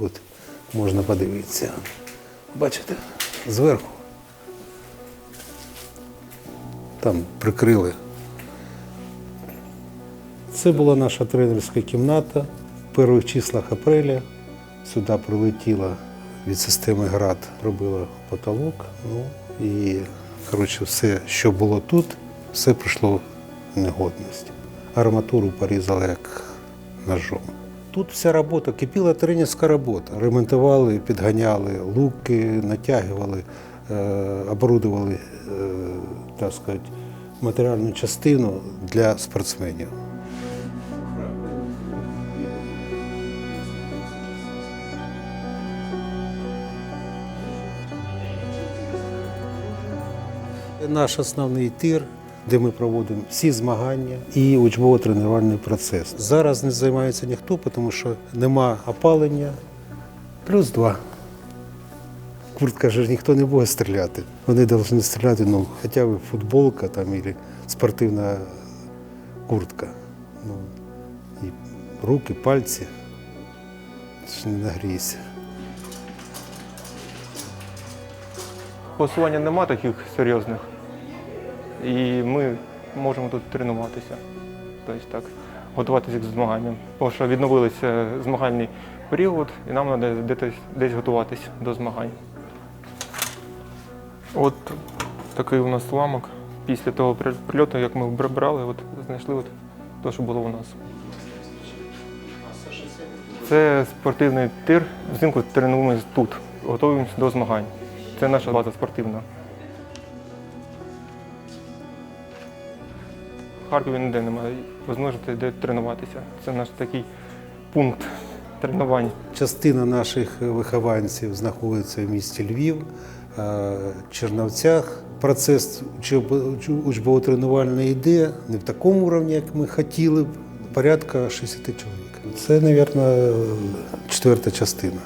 От можна подивитися. Бачите, зверху. Там прикрили. Це була наша тренерська кімната. В перших числах апреля сюди прилетіла від системи ГРАД, робила потолок. Ну і коротше, все, що було тут, все прийшло в негодність. Арматуру порізали як ножом. Тут вся робота, кипіла тренерська робота. Ремонтували, підганяли луки, натягували, е, оборудували, е, так сказати, матеріальну частину для спортсменів. Наш основний тир, де ми проводимо всі змагання і учбово-тренувальний процес. Зараз не займається ніхто, тому що нема опалення. Плюс два. Куртка ж ніхто не буде стріляти. Вони повинні стріляти, ну, хоча б футболка там, або спортивна куртка. Ну, і руки, пальці. Це не нагрійся. Посування нема таких серйозних. І ми можемо тут тренуватися. Тобто так, готуватися к змаганням. Тому що відновилися змагальний період, і нам треба десь, десь готуватися до змагань. От такий у нас уламок. Після того прильоту, як ми брали, от, знайшли от те, що було у нас. Це спортивний тир. Взимку тренуємося тут, готуємося до змагань. Це наша база спортивна. В Харкові ніде немає можливості де тренуватися. Це наш такий пункт тренувань. Частина наших вихованців знаходиться в місті Львів, е, Чернівцях. Процес учбово-тренувальний йде не в такому рівні, як ми хотіли б, порядка 60 чоловік. Це, мабуть, четверта частина.